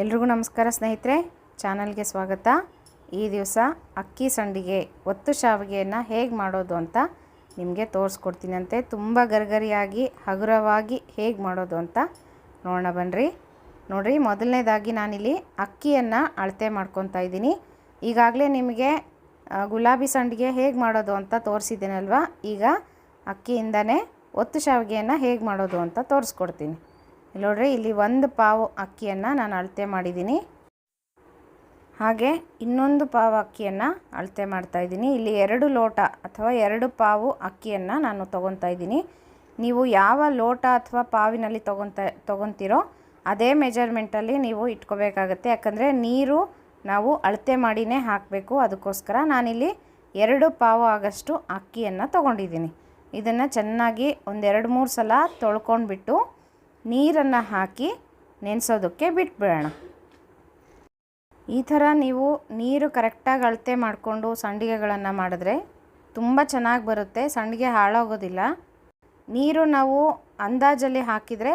ಎಲ್ರಿಗೂ ನಮಸ್ಕಾರ ಸ್ನೇಹಿತರೆ, ಚಾನಲ್ಗೆ ಸ್ವಾಗತ. ಈ ದಿವಸ ಅಕ್ಕಿ ಸಂಡಿಗೆ, ಒತ್ತು ಶಾವಿಗೆಯನ್ನು ಹೇಗೆ ಮಾಡೋದು ಅಂತ ನಿಮಗೆ ತೋರಿಸ್ಕೊಡ್ತೀನಂತೆ. ತುಂಬ ಗರಿಗರಿಯಾಗಿ, ಹಗುರವಾಗಿ ಹೇಗೆ ಮಾಡೋದು ಅಂತ ನೋಡೋಣ ಬನ್ನಿರಿ ನೋಡಿರಿ, ಮೊದಲನೇದಾಗಿ ನಾನಿಲ್ಲಿ ಅಕ್ಕಿಯನ್ನು ಅಳತೆ ಮಾಡ್ಕೊತಾ ಇದ್ದೀನಿ. ಈಗಾಗಲೇ ನಿಮಗೆ ಗುಲಾಬಿ ಸಂಡಿಗೆ ಹೇಗೆ ಮಾಡೋದು ಅಂತ ತೋರಿಸಿದ್ದೀನಲ್ವ? ಈಗ ಅಕ್ಕಿಯಿಂದನೇ ಒತ್ತು ಶಾವಿಗೆಯನ್ನು ಹೇಗೆ ಮಾಡೋದು ಅಂತ ತೋರಿಸ್ಕೊಡ್ತೀನಿ. ನೋಡ್ರಿ, ಇಲ್ಲಿ ಒಂದು ಪಾವು ಅಕ್ಕಿಯನ್ನು ನಾನು ಅಳತೆ ಮಾಡಿದ್ದೀನಿ. ಹಾಗೆ ಇನ್ನೊಂದು ಪಾವು ಅಕ್ಕಿಯನ್ನು ಅಳತೆ ಮಾಡ್ತಾ ಇದ್ದೀನಿ. ಇಲ್ಲಿ ಎರಡು ಲೋಟ ಅಥವಾ ಎರಡು ಪಾವು ಅಕ್ಕಿಯನ್ನು ನಾನು ತೊಗೊತಾ ಇದ್ದೀನಿ. ನೀವು ಯಾವ ಲೋಟ ಅಥವಾ ಪಾವಿನಲ್ಲಿ ತೊಗೊತ, ತೊಗೊತೀರೋ ಅದೇ ಮೆಜರ್ಮೆಂಟಲ್ಲಿ ನೀವು ಇಟ್ಕೋಬೇಕಾಗತ್ತೆ. ಯಾಕಂದರೆ ನೀರು ನಾವು ಅಳತೆ ಮಾಡಿನೇ ಹಾಕಬೇಕು. ಅದಕ್ಕೋಸ್ಕರ ನಾನಿಲ್ಲಿ ಎರಡು ಪಾವು ಆಗಷ್ಟು ಅಕ್ಕಿಯನ್ನು ತೊಗೊಂಡಿದ್ದೀನಿ. ಇದನ್ನು ಚೆನ್ನಾಗಿ ಒಂದೆರಡು ಮೂರು ಸಲ ತೊಳ್ಕೊಂಡ್ಬಿಟ್ಟು ನೀರನ್ನು ಹಾಕಿ ನೆನೆಸೋದಕ್ಕೆ ಬಿಟ್ಬಿಡೋಣ. ಈ ಥರ ನೀವು ನೀರು ಕರೆಕ್ಟಾಗಿ ಅಳತೆ ಮಾಡಿಕೊಂಡು ಸಂಡಿಗೆಗಳನ್ನು ಮಾಡಿದ್ರೆ ತುಂಬ ಚೆನ್ನಾಗಿ ಬರುತ್ತೆ, ಸಂಡಿಗೆ ಹಾಳಾಗೋದಿಲ್ಲ. ನೀರು ನಾವು ಅಂದಾಜಲ್ಲಿ ಹಾಕಿದರೆ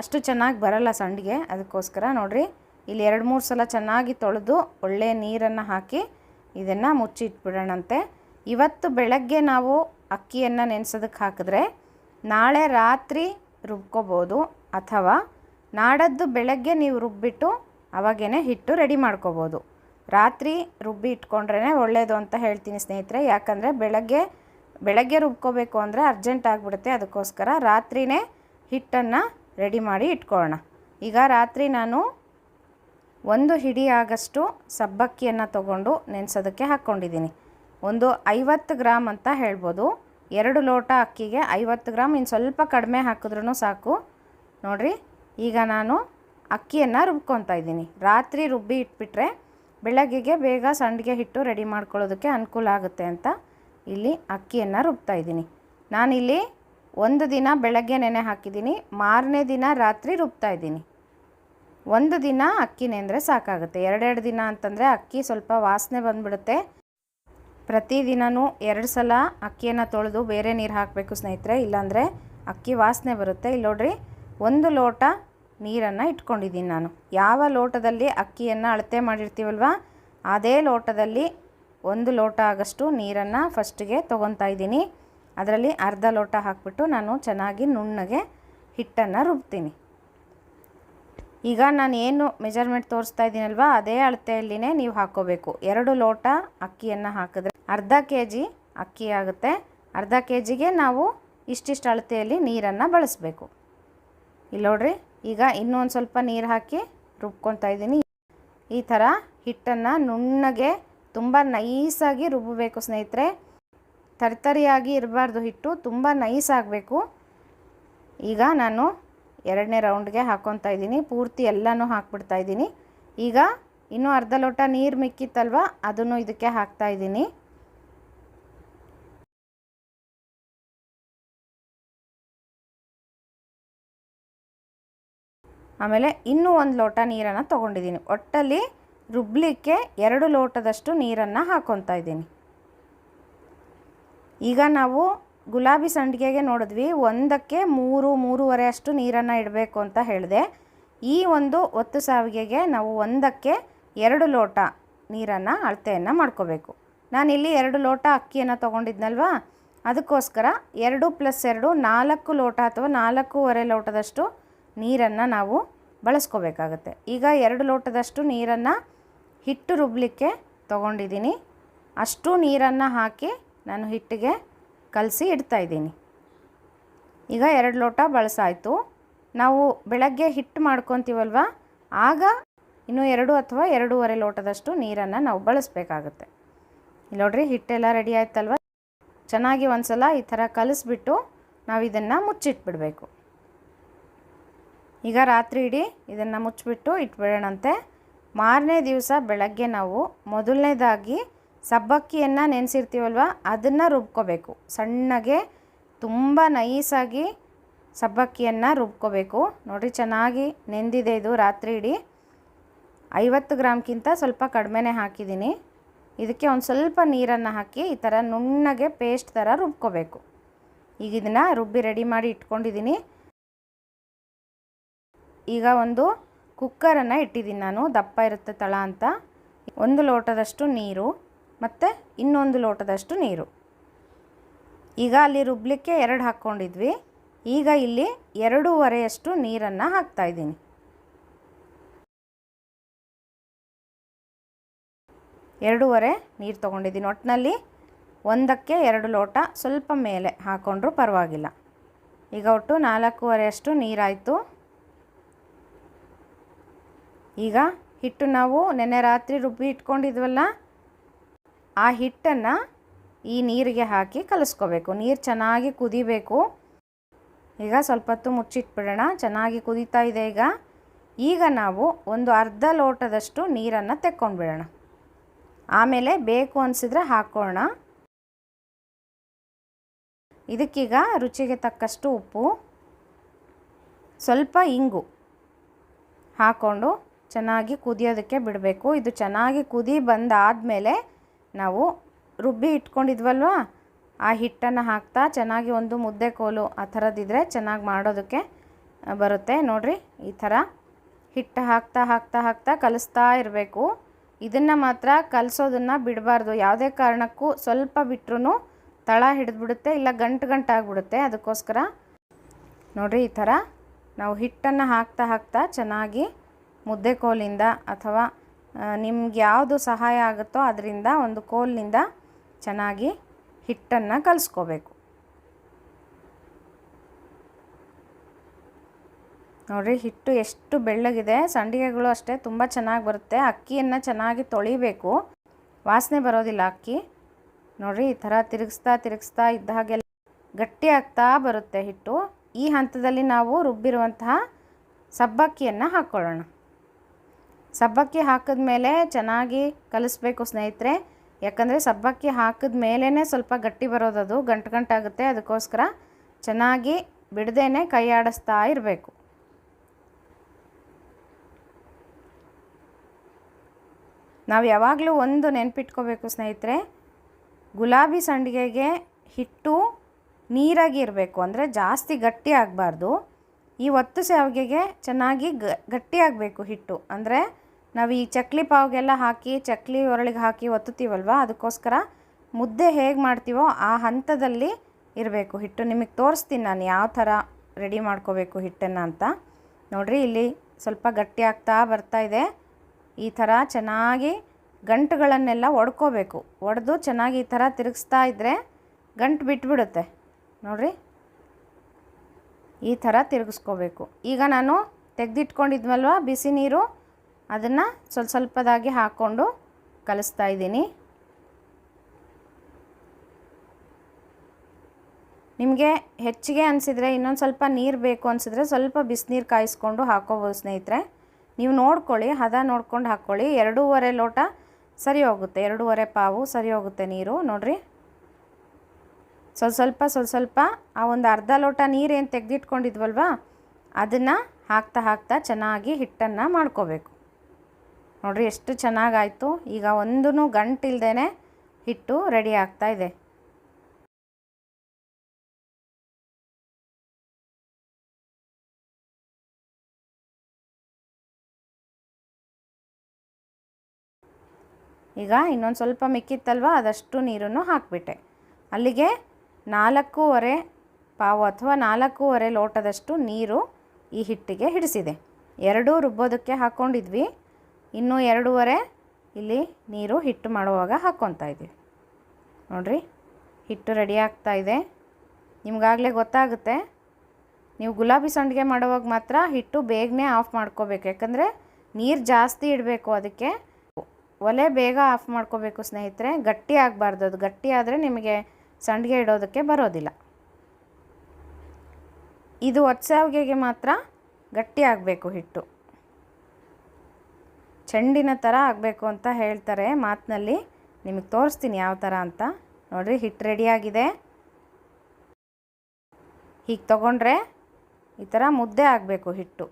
ಅಷ್ಟು ಚೆನ್ನಾಗಿ ಬರಲ್ಲ ಸಂಡಿಗೆ. ಅದಕ್ಕೋಸ್ಕರ ನೋಡಿರಿ, ಇಲ್ಲಿ ಎರಡು ಮೂರು ಸಲ ಚೆನ್ನಾಗಿ ತೊಳೆದು ಒಳ್ಳೆಯ ನೀರನ್ನು ಹಾಕಿ ಇದನ್ನು ಮುಚ್ಚಿ ಇಟ್ಬಿಡೋಣಂತೆ ಇವತ್ತು ಬೆಳಗ್ಗೆ ನಾವು ಅಕ್ಕಿಯನ್ನು ನೆನೆಸೋದಕ್ಕೆ ಹಾಕಿದ್ರೆ ನಾಳೆ ರಾತ್ರಿ ರುಬ್ಕೋಬೋದು. ಅಥವಾ ನಾಡದ್ದು ಬೆಳಗ್ಗೆ ನೀವು ರುಬ್ಬಿಟ್ಟು ಅವಾಗೇ ಹಿಟ್ಟು ರೆಡಿ ಮಾಡ್ಕೋಬೋದು. ರಾತ್ರಿ ರುಬ್ಬಿ ಇಟ್ಕೊಂಡ್ರೇ ಒಳ್ಳೆಯದು ಅಂತ ಹೇಳ್ತೀನಿ ಸ್ನೇಹಿತರೆ. ಯಾಕಂದರೆ ಬೆಳಗ್ಗೆ ಬೆಳಗ್ಗೆ ರುಬ್ಕೋಬೇಕು ಅಂದರೆ ಅರ್ಜೆಂಟ್ ಆಗಿಬಿಡುತ್ತೆ. ಅದಕ್ಕೋಸ್ಕರ ರಾತ್ರಿನೇ ಹಿಟ್ಟನ್ನು ರೆಡಿ ಮಾಡಿ ಇಟ್ಕೊಳ್ಳೋಣ. ಈಗ ರಾತ್ರಿ ನಾನು ಒಂದು ಹಿಡಿ ಆಗಷ್ಟು ಸಬ್ಬಕ್ಕಿಯನ್ನು ತಗೊಂಡು ನೆನೆಸೋದಕ್ಕೆ ಹಾಕ್ಕೊಂಡಿದ್ದೀನಿ. ಒಂದು ಐವತ್ತು ಗ್ರಾಮ್ ಅಂತ ಹೇಳ್ಬೋದು. ಎರಡು ಲೋಟ ಅಕ್ಕಿಗೆ ಐವತ್ತು ಗ್ರಾಮ್ ಇನ್ನು ಸ್ವಲ್ಪ ಕಡಿಮೆ ಹಾಕಿದ್ರೂ ಸಾಕು. ನೋಡಿರಿ, ಈಗ ನಾನು ಅಕ್ಕಿಯನ್ನು ರುಬ್ಕೊತಾ ಇದ್ದೀನಿ. ರಾತ್ರಿ ರುಬ್ಬಿ ಇಟ್ಬಿಟ್ರೆ ಬೆಳಗ್ಗೆಗೆ ಬೇಗ ಸಂಡಿಗೆ ಹಿಟ್ಟು ರೆಡಿ ಮಾಡ್ಕೊಳ್ಳೋದಕ್ಕೆ ಅನುಕೂಲ ಆಗುತ್ತೆ ಅಂತ ಇಲ್ಲಿ ಅಕ್ಕಿಯನ್ನು ರುಬ್ತಾ ಇದ್ದೀನಿ. ನಾನಿಲ್ಲಿ ಒಂದು ದಿನ ಬೆಳಗ್ಗೆ ನೆನೆ ಹಾಕಿದ್ದೀನಿ, ಮಾರನೇ ದಿನ ರಾತ್ರಿ ರುಬ್ತಾ ಇದ್ದೀನಿ. ಒಂದು ದಿನ ಅಕ್ಕಿ ನೆಂದರೆ ಸಾಕಾಗುತ್ತೆ. ಎರಡೆರಡು ದಿನ ಅಂತಂದರೆ ಅಕ್ಕಿ ಸ್ವಲ್ಪ ವಾಸನೆ ಬಂದುಬಿಡುತ್ತೆ. ಪ್ರತಿದಿನವೂ ಎರಡು ಸಲ ಅಕ್ಕಿಯನ್ನು ತೊಳೆದು ಬೇರೆ ನೀರು ಹಾಕಬೇಕು ಸ್ನೇಹಿತರೆ, ಇಲ್ಲಾಂದರೆ ಅಕ್ಕಿ ವಾಸನೆ ಬರುತ್ತೆ. ಇಲ್ಲಿ ನೋಡ್ರಿ ಒಂದು ಲೋಟ ನೀರನ್ನು ಇಟ್ಕೊಂಡಿದ್ದೀನಿ ನಾನು. ಯಾವ ಲೋಟದಲ್ಲಿ ಅಕ್ಕಿಯನ್ನು ಅಳತೆ ಮಾಡಿರ್ತೀವಲ್ವ? ಅದೇ ಲೋಟದಲ್ಲಿ ಒಂದು ಲೋಟ ಆಗಷ್ಟು ನೀರನ್ನು ಫಸ್ಟಿಗೆ ತೊಗೊತಾ ಇದ್ದೀನಿ. ಅದರಲ್ಲಿ ಅರ್ಧ ಲೋಟ ಹಾಕ್ಬಿಟ್ಟು ನಾನು ಚೆನ್ನಾಗಿ ನುಣ್ಣಗೆ ಹಿಟ್ಟನ್ನು ರುಬ್ತೀನಿ. ಈಗ ನಾನು ಏನು ಮೆಜರ್ಮೆಂಟ್ ತೋರಿಸ್ತಾ ಇದ್ದೀನಲ್ವ? ಅದೇ ಅಳತೆಯಲ್ಲಿನೇ ನೀವು ಹಾಕ್ಕೋಬೇಕು ಎರಡು ಲೋಟ ಅಕ್ಕಿಯನ್ನು ಹಾಕಿದ್ರೆ ಅರ್ಧ ಕೆ ಜಿ ಅಕ್ಕಿ ಆಗುತ್ತೆ. ಅರ್ಧ ಕೆ ಜಿಗೆ ನಾವು ಇಷ್ಟಿಷ್ಟು ಅಳತೆಯಲ್ಲಿ ನೀರನ್ನು ಬಳಸಬೇಕು. ಇಲ್ಲಿ ನೋಡ್ರಿ, ಈಗ ಇನ್ನೂ ಒಂದು ಸ್ವಲ್ಪ ನೀರು ಹಾಕಿ ರುಬ್ಕೊತಾ ಇದ್ದೀನಿ. ಈ ಥರ ಹಿಟ್ಟನ್ನು ನುಣ್ಣಗೆ ತುಂಬ ನೈಸಾಗಿ ರುಬ್ಬಬೇಕು ಸ್ನೇಹಿತರೆ. ತರಿತರಿಯಾಗಿ ಇರಬಾರ್ದು ಹಿಟ್ಟು, ತುಂಬ ನೈಸ್ ಆಗಬೇಕು. ಈಗ ನಾನು ಎರಡನೇ ರೌಂಡ್ಗೆ ಹಾಕ್ಕೊತಾ ಇದ್ದೀನಿ. ಪೂರ್ತಿ ಎಲ್ಲನೂ ಹಾಕ್ಬಿಡ್ತಾ ಇದ್ದೀನಿ. ಈಗ ಇನ್ನೂ ಅರ್ಧ ಲೋಟ ನೀರು ಮಿಕ್ಕಿತ್ತಲ್ವ, ಅದನ್ನು ಇದಕ್ಕೆ ಹಾಕ್ತಾ ಇದ್ದೀನಿ. ಆಮೇಲೆ ಇನ್ನೂ ಒಂದು ಲೋಟ ನೀರನ್ನು ತೊಗೊಂಡಿದ್ದೀನಿ. ಒಟ್ಟಲ್ಲಿ ರುಬ್ಬಲಿಕ್ಕೆ ಎರಡು ಲೋಟದಷ್ಟು ನೀರನ್ನು ಹಾಕೊತಾ ಇದ್ದೀನಿ. ಈಗ ನಾವು ಗುಲಾಬಿ ಸಂಡಿಗೆಗೆ ನೋಡಿದ್ವಿ, ಒಂದಕ್ಕೆ ಮೂರು, ಮೂರುವರೆ ಅಷ್ಟು ನೀರನ್ನು ಇಡಬೇಕು ಅಂತ ಹೇಳಿದೆ. ಈ ಒಂದು ಒತ್ತು ಸಾವಿಗೆಗೆ ನಾವು ಒಂದಕ್ಕೆ ಎರಡು ಲೋಟ ನೀರನ್ನು ಅಳತೆಯನ್ನು ಮಾಡ್ಕೋಬೇಕು. ನಾನಿಲ್ಲಿ ಎರಡು ಲೋಟ ಅಕ್ಕಿಯನ್ನು ತೊಗೊಂಡಿದ್ನಲ್ವ? ಅದಕ್ಕೋಸ್ಕರ ಎರಡು ಪ್ಲಸ್ ಎರಡು ನಾಲ್ಕು ಲೋಟ ಅಥವಾ ನಾಲ್ಕೂವರೆ ಲೋಟದಷ್ಟು ನೀರನ್ನು ನಾವು ಬಳಸ್ಕೋಬೇಕಾಗತ್ತೆ. ಈಗ ಎರಡು ಲೋಟದಷ್ಟು ನೀರನ್ನು ಹಿಟ್ಟು ರುಬ್ಬಲಿಕ್ಕೆ ತೊಗೊಂಡಿದ್ದೀನಿ. ಅಷ್ಟು ನೀರನ್ನು ಹಾಕಿ ನಾನು ಹಿಟ್ಟಿಗೆ ಕಲಸಿ ಇಡ್ತಾಯಿದ್ದೀನಿ ಈಗ ಎರಡು ಲೋಟ ಬಳಸಾಯಿತು. ನಾವು ಬೆಳಗ್ಗೆ ಹಿಟ್ಟು ಮಾಡ್ಕೊತೀವಲ್ವ? ಆಗ ಇನ್ನೂ ಎರಡು ಅಥವಾ ಎರಡೂವರೆ ಲೋಟದಷ್ಟು ನೀರನ್ನು ನಾವು ಬಳಸಬೇಕಾಗತ್ತೆ. ಇಲ್ಲಿ ನೋಡ್ರಿ ಹಿಟ್ಟೆಲ್ಲ ರೆಡಿ ಆಯ್ತಲ್ವ? ಚೆನ್ನಾಗಿ ಒಂದು ಸಲ ಈ ಥರ ಕಲಿಸ್ಬಿಟ್ಟು ನಾವು ಇದನ್ನು ಮುಚ್ಚಿಟ್ಬಿಡಬೇಕು. ಈಗ ರಾತ್ರಿ ಇಡೀ, ಇದನ್ನು ಮುಚ್ಚಿಬಿಟ್ಟು ಇಟ್ಬಿಡೋಣಂತೆ. ಮಾರನೇ ದಿವಸ ಬೆಳಗ್ಗೆ ನಾವು ಮೊದಲನೇದಾಗಿ ಸಬ್ಬಕ್ಕಿಯನ್ನು ನೆನೆಸಿರ್ತೀವಲ್ವ, ಅದನ್ನು ರುಬ್ಕೋಬೇಕು. ಸಣ್ಣಗೆ ತುಂಬ ನೈಸಾಗಿ ಸಬ್ಬಕ್ಕಿಯನ್ನು ರುಬ್ಕೋಬೇಕು. ನೋಡಿ ಚೆನ್ನಾಗಿ ನೆಂದಿದೆ ಇದು ರಾತ್ರಿ ಇಡೀ. ಐವತ್ತು ಗ್ರಾಮ್ಗಿಂತ ಸ್ವಲ್ಪ ಕಡಿಮೆನೇ ಹಾಕಿದ್ದೀನಿ. ಇದಕ್ಕೆ ಒಂದು ಸ್ವಲ್ಪ ನೀರನ್ನು ಹಾಕಿ ಈ ಥರ ನುಣ್ಣಗೆ ಪೇಸ್ಟ್ ಥರ ರುಬ್ಕೋಬೇಕು. ಈಗ ಇದನ್ನು ರುಬ್ಬಿ ರೆಡಿ ಮಾಡಿ ಇಟ್ಕೊಂಡಿದ್ದೀನಿ. ಈಗ ಒಂದು ಕುಕ್ಕರನ್ನು ಇಟ್ಟಿದ್ದೀನಿ ನಾನು. ದಪ್ಪ ಇರುತ್ತೆ ತಳ ಅಂತ. ಒಂದು ಲೋಟದಷ್ಟು ನೀರು ಮತ್ತು ಇನ್ನೊಂದು ಲೋಟದಷ್ಟು ನೀರು. ಈಗ ಅಲ್ಲಿ ರುಬ್ಲಿಕ್ಕೆ ಎರಡು ಹಾಕ್ಕೊಂಡಿದ್ವಿ. ಈಗ ಇಲ್ಲಿ ಎರಡೂವರೆಯಷ್ಟು ನೀರನ್ನು ಹಾಕ್ತಾಯಿದ್ದೀನಿ ಎರಡೂವರೆ ನೀರು ತೊಗೊಂಡಿದ್ದೀನಿ. ಒಟ್ಟಿನಲ್ಲಿ ಒಂದಕ್ಕೆ ಎರಡು ಲೋಟ ಸ್ವಲ್ಪ ಮೇಲೆ ಹಾಕ್ಕೊಂಡ್ರೂ ಪರವಾಗಿಲ್ಲ. ಈಗ ಒಟ್ಟು ನಾಲ್ಕೂವರೆಯಷ್ಟು ನೀರಾಯಿತು. ಈಗ ಹಿಟ್ಟು ನಾವು ನೆನ್ನೆ ರಾತ್ರಿ ರುಬ್ಬಿ ಇಟ್ಕೊಂಡಿದ್ವಲ್ಲ, ಆ ಹಿಟ್ಟನ್ನು ಈ ನೀರಿಗೆ ಹಾಕಿ ಕಲಿಸ್ಕೋಬೇಕು. ನೀರು ಚೆನ್ನಾಗಿ ಕುದಿಬೇಕು. ಈಗ ಸ್ವಲ್ಪ ಹೊತ್ತು ಮುಚ್ಚಿಟ್ಬಿಡೋಣ. ಚೆನ್ನಾಗಿ ಕುದೀತಾ ಇದೆ ಈಗ. ಈಗ ನಾವು ಒಂದು ಅರ್ಧ ಲೋಟದಷ್ಟು ನೀರನ್ನು ತೆಕ್ಕೊಂಡ್ಬಿಡೋಣ. ಆಮೇಲೆ ಬೇಕು ಅನಿಸಿದ್ರೆ ಹಾಕೋಣ. ಇದಕ್ಕೀಗ ರುಚಿಗೆ ತಕ್ಕಷ್ಟು ಉಪ್ಪು, ಸ್ವಲ್ಪ ಇಂಗು ಹಾಕ್ಕೊಂಡು ಚೆನ್ನಾಗಿ ಕುದಿಯೋದಕ್ಕೆ ಬಿಡಬೇಕು. ಇದು ಚೆನ್ನಾಗಿ ಕುದಿ ಬಂದಾದಮೇಲೆ ನಾವು ರುಬ್ಬಿ ಇಟ್ಕೊಂಡಿದ್ವಲ್ವ? ಆ ಹಿಟ್ಟನ್ನು ಹಾಕ್ತಾ ಚೆನ್ನಾಗಿ ಒಂದು ಮುದ್ದೆ ಕೋಲು ಆ ಥರದ್ದಿದ್ರೆ ಚೆನ್ನಾಗಿ ಮಾಡೋದಕ್ಕೆ ಬರುತ್ತೆ. ನೋಡಿರಿ, ಈ ಥರ ಹಿಟ್ಟು ಹಾಕ್ತಾ ಹಾಕ್ತಾ ಹಾಕ್ತಾ ಕಲಿಸ್ತಾ ಇರಬೇಕು. ಇದನ್ನು ಮಾತ್ರ ಕಲಿಸೋದನ್ನು ಬಿಡಬಾರ್ದು. ಯಾವುದೇ ಕಾರಣಕ್ಕೂ ಸ್ವಲ್ಪ ಬಿಟ್ಟರೂ ತಳ ಹಿಡಿದ್ಬಿಡುತ್ತೆ, ಇಲ್ಲ ಗಂಟು ಗಂಟು ಆಗಿಬಿಡುತ್ತೆ ಅದಕ್ಕೋಸ್ಕರ ನೋಡಿರಿ, ಈ ಥರ ನಾವು ಹಿಟ್ಟನ್ನು ಹಾಕ್ತಾ ಹಾಕ್ತಾ ಚೆನ್ನಾಗಿ ಮುದ್ದೆ ಕೋಲಿಂದ ಅಥವಾ ನಿಮ್ಗೆ ಯಾವುದು ಸಹಾಯ ಆಗುತ್ತೋ ಅದರಿಂದ ಒಂದು ಕೋಲಿನಿಂದ ಚೆನ್ನಾಗಿ ಹಿಟ್ಟನ್ನು ಕಲಿಸ್ಕೋಬೇಕು. ನೋಡಿರಿ, ಹಿಟ್ಟು ಎಷ್ಟು ಬೆಳ್ಳಗಿದೆ. ಸಂಡಿಗೆಗಳು ಅಷ್ಟೇ ತುಂಬ ಚೆನ್ನಾಗಿ ಬರುತ್ತೆ. ಅಕ್ಕಿಯನ್ನು ಚೆನ್ನಾಗಿ ತೊಳಿಬೇಕು. ವಾಸನೆ ಬರೋದಿಲ್ಲ ಅಕ್ಕಿ. ನೋಡಿರಿ, ಈ ಥರ ತಿರುಗಿಸ್ತಾ ತಿರುಗಿಸ್ತಾ ಇದ್ದ ಹಾಗೆಲ್ಲ ಗಟ್ಟಿ ಆಗ್ತಾ ಬರುತ್ತೆ ಹಿಟ್ಟು. ಈ ಹಂತದಲ್ಲಿ ನಾವು ರುಬ್ಬಿರುವಂತಹ ಸಬ್ಬಕ್ಕಿಯನ್ನು ಹಾಕ್ಕೊಳ್ಳೋಣ. ಸಬ್ಬಕ್ಕಿ ಹಾಕಿದ ಮೇಲೆ ಚೆನ್ನಾಗಿ ಕಲಿಸ್ಬೇಕು ಸ್ನೇಹಿತರೆ. ಯಾಕಂದರೆ ಸಬ್ಬಕ್ಕಿ ಹಾಕಿದ ಮೇಲೇ ಸ್ವಲ್ಪ ಗಟ್ಟಿ ಬರೋದದು ಗಂಟು ಗಂಟಾಗುತ್ತೆ ಅದಕ್ಕೋಸ್ಕರ ಚೆನ್ನಾಗಿ ಬಿಡದೇನೆ ಕೈ ಆಡಿಸ್ತಾ ಇರಬೇಕು. ನಾವು ಯಾವಾಗಲೂ ಒಂದು ನೆನಪಿಟ್ಕೋಬೇಕು ಸ್ನೇಹಿತರೆ, ಗುಲಾಬಿ ಸಂಡಿಗೆಗೆ ಹಿಟ್ಟು ನೀರಾಗಿ ಇರಬೇಕು. ಅಂದರೆ ಜಾಸ್ತಿ ಗಟ್ಟಿ ಆಗಬಾರ್ದು. ಈ ಒತ್ತು ಸಾವಿಗೆಗೆ ಚೆನ್ನಾಗಿ ಗ, ಗಟ್ಟಿ ಆಗಬೇಕು ಹಿಟ್ಟು. ಅಂದರೆ ನಾವು ಈ ಚಕ್ಲಿ ಪಾವ್ಗೆಲ್ಲ ಹಾಕಿ, ಚಕ್ಲಿ ಒರಳಿಗೆ ಹಾಕಿ ಒತ್ತುತ್ತೀವಲ್ವ? ಅದಕ್ಕೋಸ್ಕರ ಮುದ್ದೆ ಹೇಗೆ ಮಾಡ್ತೀವೋ ಆ ಹಂತದಲ್ಲಿ ಇರಬೇಕು ಹಿಟ್ಟು. ನಿಮಗೆ ತೋರಿಸ್ತೀನಿ ನಾನು ಯಾವ ಥರ ರೆಡಿ ಮಾಡ್ಕೋಬೇಕು ಹಿಟ್ಟನ್ನು ಅಂತ. ನೋಡಿರಿ, ಇಲ್ಲಿ ಸ್ವಲ್ಪ ಗಟ್ಟಿ ಆಗ್ತಾ ಬರ್ತಾ ಇದೆ. ಈ ಥರ ಚೆನ್ನಾಗಿ ಗಂಟುಗಳನ್ನೆಲ್ಲ ಒಡ್ಕೋಬೇಕು. ಒಡೆದು ಚೆನ್ನಾಗಿ ಈ ಥರ ತಿರುಗಿಸ್ತಾ ಇದ್ದರೆ ಗಂಟು ಬಿಟ್ಬಿಡುತ್ತೆ. ನೋಡಿರಿ, ಈ ಥರ ತಿರುಗಿಸ್ಕೋಬೇಕು. ಈಗ ನಾನು ತೆಗೆದಿಟ್ಕೊಂಡಿದ್ವಲ್ವ ಬಿಸಿ ನೀರು? ಅದನ್ನು ಸ್ವಲ್ಪ ಸ್ವಲ್ಪದಾಗಿ ಹಾಕ್ಕೊಂಡು ಕಲಿಸ್ತಾ ಇದ್ದೀನಿ. ನಿಮಗೆ ಹೆಚ್ಚಿಗೆ ಅನಿಸಿದರೆ ಇನ್ನೊಂದು ಸ್ವಲ್ಪ ನೀರು ಬೇಕು ಅನಿಸಿದ್ರೆ ಸ್ವಲ್ಪ ಬಿಸಿನೀರು ಕಾಯಿಸ್ಕೊಂಡು ಹಾಕೋಬೋದು ಸ್ನೇಹಿತರೆ. ನೀವು ನೋಡ್ಕೊಳ್ಳಿ, ಹದ ನೋಡ್ಕೊಂಡು ಹಾಕ್ಕೊಳ್ಳಿ ಎರಡೂವರೆ ಲೋಟ ಸರಿ ಹೋಗುತ್ತೆ. ಎರಡೂವರೆ ಪಾವು ಸರಿ ಹೋಗುತ್ತೆ ನೀರು, ನೋಡಿರಿ. ಸ್ವಲ್ಪ ಸ್ವಲ್ಪ ಸ್ವಲ್ಪ ಸ್ವಲ್ಪ ಆ ಒಂದು ಅರ್ಧ ಲೋಟ ನೀರೇನು ತೆಗೆದಿಟ್ಕೊಂಡಿದ್ವಲ್ವ, ಅದನ್ನು ಹಾಕ್ತಾ ಹಾಕ್ತಾ ಚೆನ್ನಾಗಿ ಹಿಟ್ಟನ್ನು ಮಾಡ್ಕೋಬೇಕು. ನೋಡಿರಿ ಎಷ್ಟು ಚೆನ್ನಾಗಾಯಿತು. ಈಗ ಒಂದೂ ಗಂಟಿಲ್ದೇ ಹಿಟ್ಟು ರೆಡಿ ಆಗ್ತಾ ಇದೆ. ಈಗ ಇನ್ನೊಂದು ಸ್ವಲ್ಪ ಮಿಕ್ಕಿತ್ತಲ್ವ, ಅದಷ್ಟು ನೀರನ್ನು ಹಾಕಿಬಿಟ್ಟೆ. ಅಲ್ಲಿಗೆ ನಾಲ್ಕೂವರೆ ಪಾವು ಅಥವಾ ನಾಲ್ಕೂವರೆ ಲೋಟದಷ್ಟು ನೀರು ಈ ಹಿಟ್ಟಿಗೆ ಹಿಡಿಸಿದೆ. ಎರಡೂ ರುಬ್ಬೋದಕ್ಕೆ ಹಾಕ್ಕೊಂಡಿದ್ವಿ ಇನ್ನೂ ಎರಡೂವರೆ ಇಲ್ಲಿ ನೀರು ಹಿಟ್ಟು ಮಾಡುವಾಗ ಹಾಕ್ಕೊತಾ ಇದ್ದೀವಿ. ನೋಡಿರಿ, ಹಿಟ್ಟು ರೆಡಿ ಆಗ್ತಾ ಇದೆ. ನಿಮ್ಗಾಗಲೇ ಗೊತ್ತಾಗುತ್ತೆ, ನೀವು ಗುಲಾಬಿ ಸಂಡಿಗೆ ಮಾಡುವಾಗ ಮಾತ್ರ ಹಿಟ್ಟು ಬೇಗನೆ ಆಫ್ ಮಾಡ್ಕೋಬೇಕು. ಯಾಕಂದರೆ ನೀರು ಜಾಸ್ತಿ ಇಡಬೇಕು ಅದಕ್ಕೆ. ಒಲೆ ಬೇಗ ಆಫ್ ಮಾಡ್ಕೋಬೇಕು ಸ್ನೇಹಿತರೆ, ಗಟ್ಟಿ ಆಗಬಾರ್ದು ಅದು. ಗಟ್ಟಿ ಆದರೆ ನಿಮಗೆ ಸಂಡಿಗೆ ಇಡೋದಕ್ಕೆ ಬರೋದಿಲ್ಲ. ಇದು ಒತ್ಸಾವಿಗೆಗೆ ಮಾತ್ರ ಗಟ್ಟಿ ಆಗಬೇಕು ಹಿಟ್ಟು. ಚೆಂಡಿನ ಥರ ಆಗಬೇಕು ಅಂತ ಹೇಳ್ತಾರೆ ಮಾತಿನಲ್ಲಿ. ನಿಮಗೆ ತೋರಿಸ್ತೀನಿ ಯಾವ ಥರ ಅಂತ. ನೋಡಿರಿ ಹಿಟ್ಟು ರೆಡಿಯಾಗಿದೆ ಹೀಗೆ ತೊಗೊಂಡ್ರೆ ಈ ಥರ ಮುದ್ದೆ ಆಗಬೇಕು ಹಿಟ್ಟು.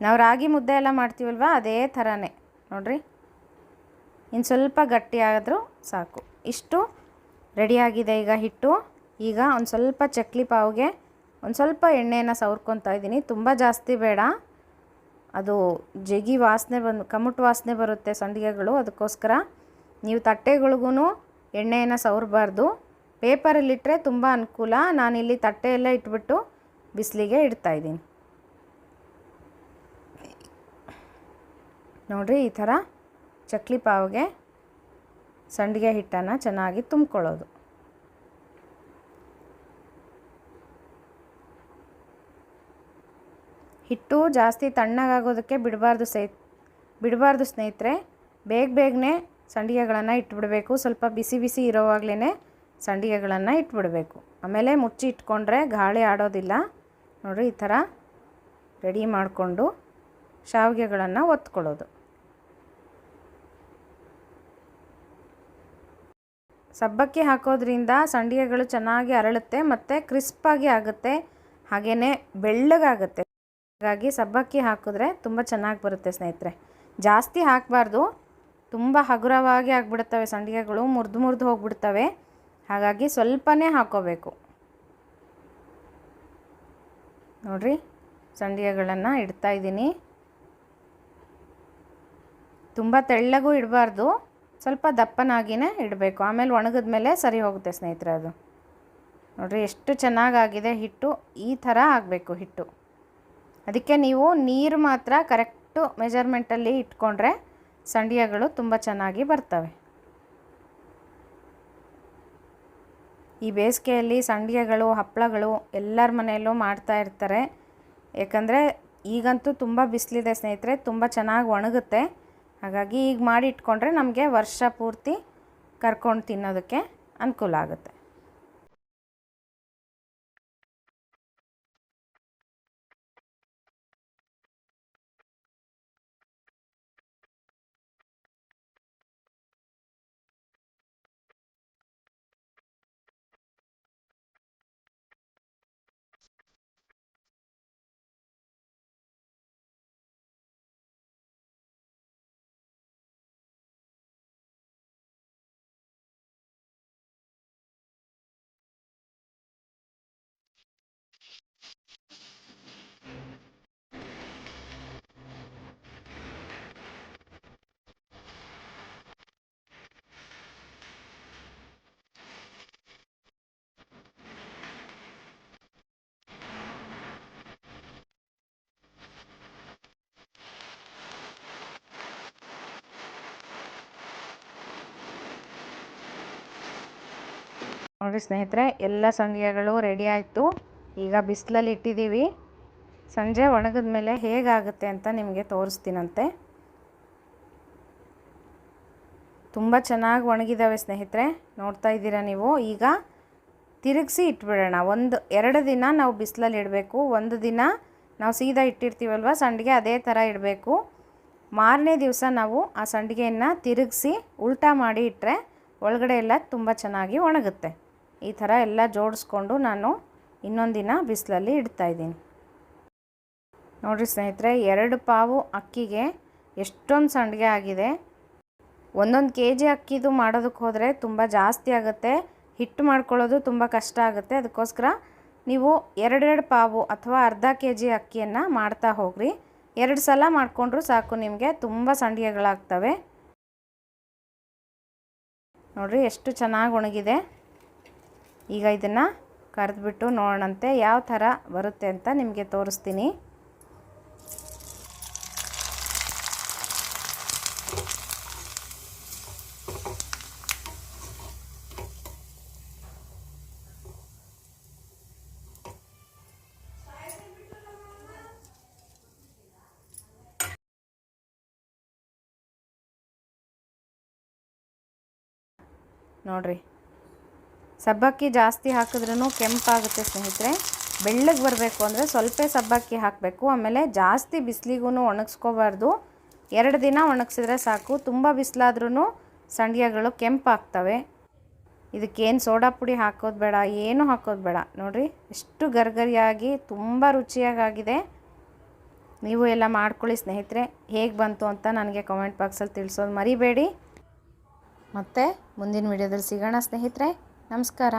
ನಾವು ರಾಗಿ ಮುದ್ದೆ ಎಲ್ಲ ಮಾಡ್ತೀವಲ್ವ? ಅದೇ ಥರನೇ. ನೋಡಿರಿ. ಇನ್ನು ಸ್ವಲ್ಪ ಗಟ್ಟಿಯಾದರೂ ಸಾಕು. ಇಷ್ಟು ರೆಡಿಯಾಗಿದೆ ಈಗ ಹಿಟ್ಟು. ಈಗ ಒಂದು ಸ್ವಲ್ಪ ಚಕ್ಲಿ ಪಾವ್ಗೆ ಒಂದು ಸ್ವಲ್ಪ ಎಣ್ಣೆಯನ್ನು ಸವರ್ಕೊತಾ ಇದ್ದೀನಿ ತುಂಬ ಜಾಸ್ತಿ ಬೇಡ. ಅದು ಜಗಿ ವಾಸನೆ ಬಂದು, ಕಮಟ್ ವಾಸನೆ ಬರುತ್ತೆ ಸಂಡಿಗೆಗಳು. ಅದಕ್ಕೋಸ್ಕರ ನೀವು ತಟ್ಟೆಗಳಿಗೂ ಎಣ್ಣೆಯನ್ನು ಸವರಬಾರ್ದು. ಪೇಪರಲ್ಲಿಟ್ಟರೆ ತುಂಬ ಅನುಕೂಲ. ನಾನಿಲ್ಲಿ ತಟ್ಟೆಯೆಲ್ಲ ಇಟ್ಬಿಟ್ಟು ಬಿಸಿಲಿಗೆ ಇಡ್ತಾಯಿದ್ದೀನಿ ನೋಡಿರಿ, ಈ ಥರ ಚಕ್ಲಿ ಪಾವಿಗೆ ಸಂಡಿಗೆ ಹಿಟ್ಟನ್ನು ಚೆನ್ನಾಗಿ ತುಂಬ್ಕೊಳ್ಳೋದು. ಹಿಟ್ಟು ಜಾಸ್ತಿ ತಣ್ಣಗಾಗೋದಕ್ಕೆ ಬಿಡಬಾರ್ದು ಸೈ, ಬಿಡಬಾರ್ದು ಸ್ನೇಹಿತರೆ. ಬೇಗ ಬೇಗನೆ ಸಂಡಿಗೆಗಳನ್ನು ಇಟ್ಬಿಡಬೇಕು. ಸ್ವಲ್ಪ ಬಿಸಿ ಬಿಸಿ ಇರೋವಾಗಲೇ ಸಂಡಿಗೆಗಳನ್ನು ಇಟ್ಬಿಡಬೇಕು. ಆಮೇಲೆ ಮುಚ್ಚಿ ಇಟ್ಕೊಂಡ್ರೆ ಗಾಳಿ ಆಡೋದಿಲ್ಲ. ನೋಡಿರಿ ಈ ಥರ ರೆಡಿ ಮಾಡಿಕೊಂಡು ಶಾವಿಗೆಗಳನ್ನು ಒತ್ಕೊಳ್ಳೋದು. ಸಬ್ಬಕ್ಕಿ ಹಾಕೋದ್ರಿಂದ ಸಂಡಿಗೆಗಳು ಚೆನ್ನಾಗಿ ಅರಳುತ್ತೆ ಮತ್ತು ಕ್ರಿಸ್ಪಾಗಿ ಆಗುತ್ತೆ. ಹಾಗೆಯೇ ಬೆಳ್ಳಗಾಗುತ್ತೆ. ಹಾಗಾಗಿ ಸಬ್ಬಕ್ಕಿ ಹಾಕಿದ್ರೆ ತುಂಬ ಚೆನ್ನಾಗಿ ಬರುತ್ತೆ ಸ್ನೇಹಿತರೆ. ಜಾಸ್ತಿ ಹಾಕಬಾರ್ದು. ತುಂಬ ಹಗುರವಾಗಿ ಆಗಿಬಿಡುತ್ತವೆ ಸಂಡಿಗೆಗಳು, ಮುರಿದು ಮುರಿದು ಹೋಗ್ಬಿಡ್ತವೆ. ಹಾಗಾಗಿ ಸ್ವಲ್ಪನೇ ಹಾಕೋಬೇಕು. ನೋಡಿರಿ, ಸಂಡಿಗೆಗಳನ್ನು ಇಡ್ತಾ ಇದ್ದೀನಿ. ತುಂಬ ತೆಳ್ಳಗೂ ಇಡಬಾರ್ದು. ಸ್ವಲ್ಪ ದಪ್ಪನಾಗಿಯೇ ಇಡಬೇಕು. ಆಮೇಲೆ ಒಣಗಿದ ಮೇಲೆ ಸರಿ ಹೋಗುತ್ತೆ ಸ್ನೇಹಿತರೆ ಅದು. ನೋಡಿರಿ, ಎಷ್ಟು ಚೆನ್ನಾಗಾಗಿದೆ ಹಿಟ್ಟು. ಈ ಥರ ಆಗಬೇಕು ಹಿಟ್ಟು. ಅದಕ್ಕೆ ನೀವು ನೀರು ಮಾತ್ರ ಕರೆಕ್ಟು ಮೆಜರ್ಮೆಂಟಲ್ಲಿ ಇಟ್ಕೊಂಡ್ರೆ ಸಂಡಿಗೆಗಳು ತುಂಬ ಚೆನ್ನಾಗಿ ಬರ್ತವೆ. ಈ ಬೇಸಿಗೆಯಲ್ಲಿ ಸಂಡಿಗೆಗಳು, ಹಪ್ಪಳಗಳು ಎಲ್ಲರ ಮನೆಯಲ್ಲೂ ಮಾಡ್ತಾ ಇರ್ತಾರೆ. ಯಾಕಂದರೆ ಈಗಂತೂ ತುಂಬ ಬಿಸಿಲಿದೆ ಸ್ನೇಹಿತರೆ, ತುಂಬ ಚೆನ್ನಾಗಿ ಒಣಗುತ್ತೆ. ಹಾಗಾಗಿ ಈಗ ಮಾಡಿ ಇಟ್ಕೊಂಡ್ರೆ ನಮಗೆ ವರ್ಷ ಪೂರ್ತಿ ಕರ್ಕೊಂಡು ತಿನ್ನೋದಕ್ಕೆ ಅನುಕೂಲ ಆಗುತ್ತೆ. ನೋಡಿ ಸ್ನೇಹಿತರೆ, ಎಲ್ಲ ಸಂಡಿಗೆಗಳು ರೆಡಿ ಆಯಿತು. ಈಗ ಬಿಸಿಲಲ್ಲಿ ಇಟ್ಟಿದ್ದೀವಿ. ಸಂಜೆ ಒಣಗಿದ ಮೇಲೆ ಹೇಗಾಗುತ್ತೆ ಅಂತ ನಿಮಗೆ ತೋರಿಸ್ತೀನಂತೆ. ತುಂಬ ಚೆನ್ನಾಗಿ ಒಣಗಿದ್ದಾವೆ ಸ್ನೇಹಿತರೆ, ನೋಡ್ತಾ ಇದ್ದೀರಾ ನೀವು? ಈಗ ತಿರುಗಿಸಿ ಇಟ್ಬಿಡೋಣ. ಒಂದು, ಎರಡು ದಿನ ನಾವು ಬಿಸಿಲಲ್ಲಿ ಇಡಬೇಕು. ಒಂದು ದಿನ ನಾವು ಸೀದಾ ಇಟ್ಟಿರ್ತೀವಲ್ವ, ಸಂಡಿಗೆ ಅದೇ ಥರ ಇಡಬೇಕು. ಮಾರನೇ ದಿವಸ ನಾವು ಆ ಸಂಡಿಗೆಯನ್ನು ತಿರುಗಿಸಿ ಉಲ್ಟಾ ಮಾಡಿ ಇಟ್ಟರೆ ಒಳಗಡೆ ಎಲ್ಲ ತುಂಬ ಚೆನ್ನಾಗಿ ಒಣಗುತ್ತೆ. ಈ ಥರ ಎಲ್ಲ ಜೋಡಿಸ್ಕೊಂಡು ನಾನು ಇನ್ನೊಂದಿನ ದಿನ ಬಿಸಿಲಲ್ಲಿ ಇಡ್ತಾಯಿದ್ದೀನಿ ನೋಡಿರಿ ಸ್ನೇಹಿತರೆ, ಎರಡು ಪಾವು ಅಕ್ಕಿಗೆ ಎಷ್ಟೊಂದು ಸಂಡಿಗೆ ಆಗಿದೆ. ಒಂದೊಂದು ಕೆ ಜಿ ಅಕ್ಕಿದು ಮಾಡೋದಕ್ಕೆ ಹೋದರೆ ತುಂಬ ಜಾಸ್ತಿ ಆಗುತ್ತೆ. ಹಿಟ್ಟು ಮಾಡ್ಕೊಳ್ಳೋದು ತುಂಬ ಕಷ್ಟ ಆಗುತ್ತೆ. ಅದಕ್ಕೋಸ್ಕರ ನೀವು ಎರಡೆರಡು ಪಾವು ಅಥವಾ ಅರ್ಧ ಕೆ ಜಿ ಅಕ್ಕಿಯನ್ನು ಮಾಡ್ತಾ ಹೋಗ್ರಿ. ಎರಡು ಸಲ ಮಾಡಿಕೊಂಡ್ರೂ ಸಾಕು, ನಿಮಗೆ ತುಂಬ ಸಂಡಿಗೆಗಳಾಗ್ತವೆ. ನೋಡಿರಿ, ಎಷ್ಟು ಚೆನ್ನಾಗಿ ಒಣಗಿದೆ. ಈಗ ಇದನ್ನು ಕರೆದ್ಬಿಟ್ಟು ನೋಡೋಣಂತೆ ಯಾವ ಥರ ಬರುತ್ತೆ ಅಂತ ನಿಮಗೆ ತೋರಿಸ್ತೀನಿ. ನೋಡಿರಿ ಸಬ್ಬಕ್ಕಿ ಜಾಸ್ತಿ ಹಾಕಿದ್ರೂ ಕೆಂಪಾಗುತ್ತೆ ಸ್ನೇಹಿತರೆ. ಬೆಳ್ಳಗೆ ಬರಬೇಕು ಅಂದರೆ ಸ್ವಲ್ಪ ಸಬ್ಬಕ್ಕಿ ಹಾಕಬೇಕು. ಆಮೇಲೆ ಜಾಸ್ತಿ ಬಿಸಿಲಿಗೂ ಒಣಗಿಸ್ಕೋಬಾರ್ದು. ಎರಡು ದಿನ ಒಣಗಿಸಿದ್ರೆ ಸಾಕು. ತುಂಬ ಬಿಸಿಲಾದ್ರೂ ಸಂಡಿಗೆಗಳು ಕೆಂಪಾಗ್ತವೆ. ಇದಕ್ಕೇನು ಸೋಡಾ ಪುಡಿ ಹಾಕೋದು ಬೇಡ, ಏನೂ ಹಾಕೋದು ಬೇಡ. ನೋಡಿರಿ, ಎಷ್ಟು ಗರ್ಗರಿಯಾಗಿ, ತುಂಬ ರುಚಿಯಾಗಿದೆ ನೀವು ಎಲ್ಲ ಮಾಡ್ಕೊಳ್ಳಿ ಸ್ನೇಹಿತರೆ. ಹೇಗೆ ಬಂತು ಅಂತ ನನಗೆ ಕಮೆಂಟ್ ಬಾಕ್ಸಲ್ಲಿ ತಿಳಿಸೋದು ಮರಿಬೇಡಿ. ಮತ್ತು ಮುಂದಿನ ವಿಡಿಯೋದಲ್ಲಿ ಸಿಗೋಣ ಸ್ನೇಹಿತರೆ. ನಮಸ್ಕಾರ.